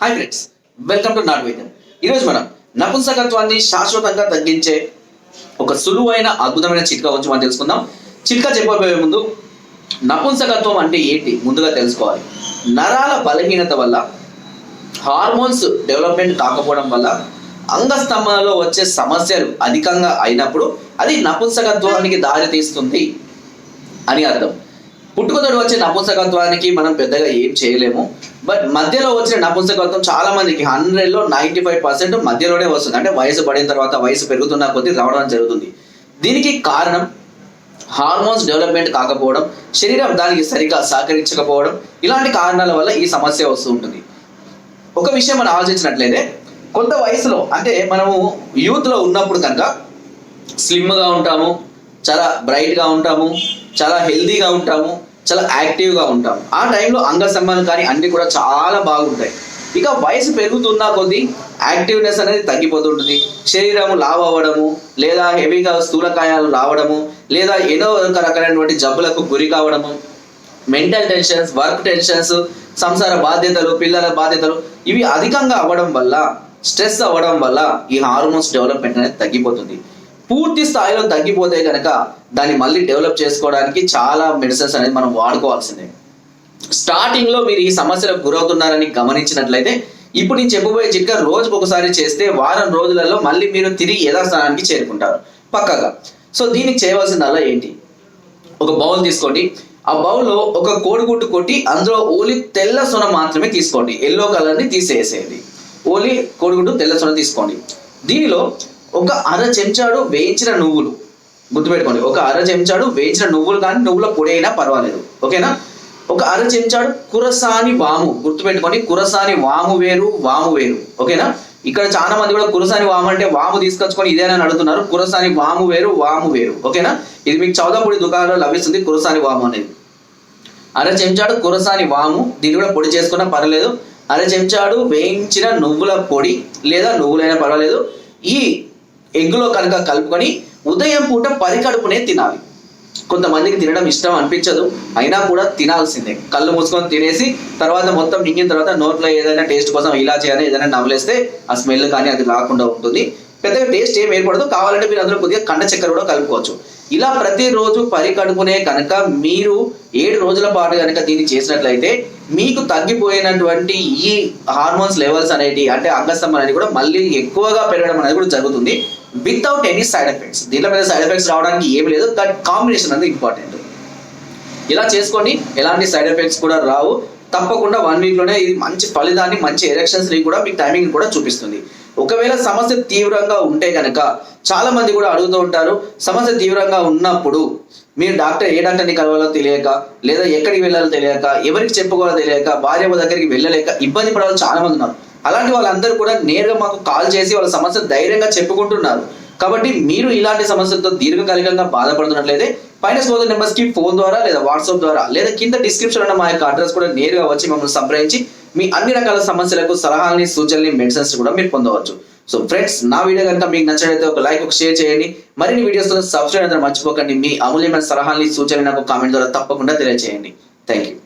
Hi friends welcome to నాట్ వైద్యం ఈరోజు మనం నపుంసకత్వాన్ని శాశ్వతంగా తగ్గించే ఒక సులువైన అద్భుతమైన చిట్కా గురించి మనం తెలుసుకుందాం. చిట్కా చెప్పబోయే ముందు నపుంసకత్వం అంటే ఏంటి? ముందుగా తెలుసుకోవాలి. నరాల బలహీనత వల్ల హార్మోన్స్ డెవలప్మెంట్ కాకపోవడం వల్ల అంగస్తంభనలో వచ్చే సమస్యలు అధికంగా అయినప్పుడు అది నపుంసకత్వానికి దారి తీస్తుంది అని అర్థం. పుట్టుకతోడు వచ్చే నపుంసకత్వానికి మనం పెద్దగా ఏం చేయలేము. బట్ మధ్యలో వచ్చిన నపుంసకత్వం చాలా మందికి హండ్రెడ్లో నైంటీ ఫైవ్ పర్సెంట్ మధ్యలోనే వస్తుంది. అంటే వయసు పడిన తర్వాత వయసు పెరుగుతున్న కొద్దీ రావడం జరుగుతుంది. దీనికి కారణం హార్మోన్స్ డెవలప్మెంట్ కాకపోవడం శరీరం దానికి సరిగా సహకరించకపోవడం ఇలాంటి కారణాల వల్ల ఈ సమస్య వస్తూ ఉంటుంది. ఒక విషయం మనం ఆలోచించినట్లయితే కొంత వయసులో అంటే మనము యూత్లో ఉన్నప్పుడు కనుక స్లిమ్గా ఉంటాము చాలా బ్రైట్గా ఉంటాము చాలా హెల్దీగా ఉంటాము చాలా యాక్టివ్గా ఉంటాం. ఆ టైంలో అంగ సంబంధం కానీ అన్నీ కూడా చాలా బాగుంటాయి. ఇక వయసు పెరుగుతున్న కొద్దీ యాక్టివ్నెస్ అనేది తగ్గిపోతుంటుంది శరీరము లావ్ అవ్వడము లేదా హెవీగా స్థూలకాయాలు రావడము లేదా ఏదో ఒక రకమైనటువంటి జబ్బులకు గురి కావడము మెంటల్ టెన్షన్స్ వర్క్ టెన్షన్స్ సంసార బాధ్యతలు పిల్లల బాధ్యతలు ఇవి అధికంగా అవ్వడం వల్ల స్ట్రెస్ అవ్వడం వల్ల ఈ హార్మోన్స్ డెవలప్మెంట్ అనేది తగ్గిపోతుంది. పూర్తి స్థాయిలో తగ్గిపోతే కనుక దాన్ని మళ్ళీ డెవలప్ చేసుకోవడానికి చాలా మెడిసిన్స్ అనేది మనం వాడుకోవాల్సిందే. స్టార్టింగ్లో మీరు ఈ సమస్యలకు గురవుతున్నారని గమనించినట్లయితే ఇప్పుడు నేను చెప్పబోయే చిట్కా రోజుకు ఒకసారి చేస్తే వారం రోజులలో మళ్ళీ మీరు తిరిగి యథాస్థానానికి చేరుకుంటారు. పక్కగా. సో దీనికి చేయవలసిందల్లా ఏంటి? ఒక బౌల్ తీసుకోండి. ఆ బౌల్లో ఒక కోడిగుడ్డు కొట్టి అందులో ఓలి తెల్ల సొన మాత్రమే తీసుకోండి. ఎల్లో కలర్ని తీసేసేయండి. ఓలి కోడిగుడ్డు తెల్ల సొన తీసుకోండి. దీనిలో ఒక అర చెంచాడు వేయించిన నువ్వులు. గుర్తుపెట్టుకోండి ఒక అర చెంచాడు వేయించిన నువ్వులు కానీ నువ్వుల పొడి అయినా పర్వాలేదు. ఓకేనా? ఒక అర చెంచాడు కురసాని వాము. గుర్తుపెట్టుకోండి కురసాని వాము వేరు వాము వేరు. ఓకేనా? ఇక్కడ చాలా మంది కూడా కురసాని వాము అంటే వాము తీసుకొచ్చుకొని ఇదేనని అడుగుతున్నారు. కురసాని వాము వేరు వాము వేరు. ఓకేనా? ఇది మీకు చౌదపొడి దుకాణంలో లభిస్తుంది కురసాని వాము అనేది. అర చెంచాడు కురసాని వాము దీన్ని కూడా పొడి చేసుకున్నా పర్వాలేదు. అర చెంచాడు వేయించిన నువ్వుల పొడి లేదా నువ్వులైనా పర్వాలేదు. ఈ ఎగ్గులో కనుక కలుపుకొని ఉదయం పూట పరికడుపునే తినాలి. కొంతమందికి తినడం ఇష్టం అనిపించదు. అయినా కూడా తినాల్సిందే. కళ్ళు మూసుకొని తినేసి తర్వాత మొత్తం మింగిన తర్వాత నోట్లో ఏదైనా టేస్ట్ కోసం ఇలా చేయాలి ఏదైనా నవ్వులేస్తే ఆ స్మెల్ కానీ అది రాకుండా ఉంటుంది. పెద్దగా టేస్ట్ ఏం ఏర్పడదు. కావాలంటే మీరు అందులో కొద్దిగా కండ చక్కెర కూడా కలుపుకోవచ్చు. ఇలా ప్రతిరోజు పరికడుకునే కనుక మీరు ఏడు రోజుల పాటు కనుక దీన్ని చేసినట్లయితే మీకు తగ్గిపోయినటువంటి ఈ హార్మోన్స్ లెవెల్స్ అనేటి అంటే అంగస్తంభం అనేది కూడా మళ్ళీ ఎక్కువగా పెరగడం అనేది కూడా జరుగుతుంది. వితౌట్ ఎనీ సైడ్ ఎఫెక్ట్స్ దీంట్లో మీద సైడ్ ఎఫెక్ట్స్ రావడానికి ఏమి లేదు. బట్ కాంబినేషన్ అనేది ఇంపార్టెంట్ ఇలా చేసుకొని ఎలాంటి సైడ్ ఎఫెక్ట్స్ కూడా రావు. తప్పకుండా వన్ వీక్లోనే ఇది మంచి ఫలితాన్ని మంచి ఎరక్షన్స్ని కూడా మీకు టైమింగ్ కూడా చూపిస్తుంది. ఒకవేళ సమస్య తీవ్రంగా ఉంటే కనుక చాలా మంది కూడా అడుగుతూ ఉంటారు సమస్య తీవ్రంగా ఉన్నప్పుడు మీరు డాక్టర్ ఏ డాక్టర్ని కలవాలో తెలియక లేదా ఎక్కడికి వెళ్ళాలో తెలియక ఎవరికి చెప్పుకోవాలో తెలియక భార్య దగ్గరికి వెళ్ళలేక ఇబ్బంది పడాలి చాలా మంది ఉన్నారు. అలాంటి వాళ్ళందరూ కూడా నేరుగా మాకు కాల్ చేసి వాళ్ళ సమస్య ధైర్యంగా చెప్పుకుంటున్నారు. కాబట్టి మీరు ఇలాంటి సమస్యలతో దీర్ఘకాలికంగా బాధపడుతున్నట్లయితే పైన సోదరు నెంబర్స్కి ఫోన్ ద్వారా లేదా వాట్సాప్ ద్వారా లేదా కింద డిస్క్రిప్షన్ ఉన్న మా యొక్క అడ్రస్ కూడా నేరుగా వచ్చి మమ్మల్ని సంప్రదించి మీ అన్ని రకాల సమస్యలకు సలహాలని సూచనలు మెడిసిన్స్ కూడా మీరు పొందవచ్చు. సో ఫ్రెండ్స్ నా వీడియో కనుక మీకు నచ్చినట్లయితే ఒక లైక్ ఒక షేర్ చేయండి. మరిన్ని వీడియోస్ సబ్స్క్రైబ్ అయితే మర్చిపోకండి. మీ అమూల్యమైన సలహాలని సూచనలు నాకు కామెంట్ ద్వారా తప్పకుండా తెలియజేయండి థ్యాంక్ యూ